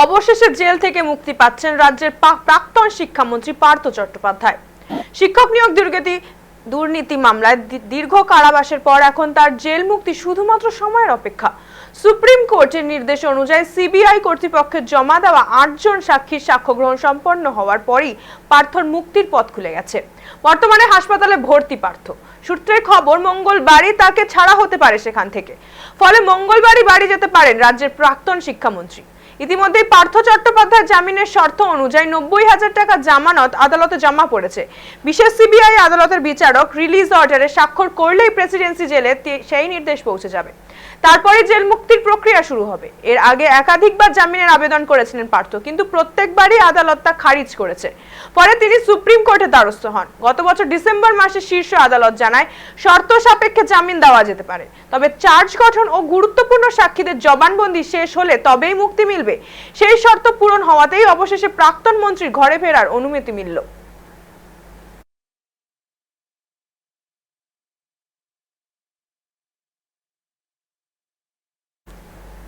অবশেষে জেল থেকে মুক্তি পাচ্ছেন রাজ্যের প্রাক্তন শিক্ষামন্ত্রী পার্থ চট্টোপাধ্যায়। শিক্ষক নিয়োগ দুর্নীতি দুর্নীতি মামলায় দীর্ঘ কারাবাসের পর এখন তার জেল মুক্তি শুধুমাত্র সময়ের অপেক্ষা। সুপ্রিম কোর্টের নির্দেশ অনুযায়ী সিবিআই কর্তৃপক্ষের জমা দেওয়া আটজন সাক্ষীর সাক্ষ্য গ্রহণ সম্পন্ন হওয়ার পরই পার্থর মুক্তির পথ খুলে গেছে। বর্তমানে হাসপাতালে ভর্তি পার্থ। সূত্রের খবর, মঙ্গলবারই তাকে ছাড়া হতে পারে সেখান থেকে। ফলে মঙ্গলবারই বাড়ি যেতে পারেন রাজ্যের প্রাক্তন শিক্ষামন্ত্রী। ইতিমধ্যেই পার্থ চট্টোপাধ্যায় জামিনের শর্ত অনুযায়ী নব্বই হাজার টাকা জামানত আদালতে জমা পড়েছে। বিশেষ সিবিআই আদালতের বিচারক রিলিজ অর্ডারে স্বাক্ষর করলেই প্রেসিডেন্সি জেলে সেই নির্দেশ পৌঁছে যাবে। তারপরে জেল মুক্তির প্রক্রিয়া শুরু হবে। এর আগে একাধিকবার জামিনের আবেদন করেছিলেন পার্থ, কিন্তু প্রত্যেকবারই আদালত তা খারিজ করেছে। পরে তিনি সুপ্রিম কোর্টে দ্বারস্থ হন। গত বছর ডিসেম্বর মাসে শীর্ষ আদালত জানায়, শর্ত সাপেক্ষে জামিন দেওয়া যেতে পারে। তবে চার্জ গঠন ও গুরুত্বপূর্ণ সাক্ষীদের জবানবন্দি শেষ হলে তবেই মুক্তি মিলবে। সেই শর্ত পূরণ হওয়াতেই অবশেষে প্রাক্তন মন্ত্রীর ঘরে ফেরার অনুমতি মিলল।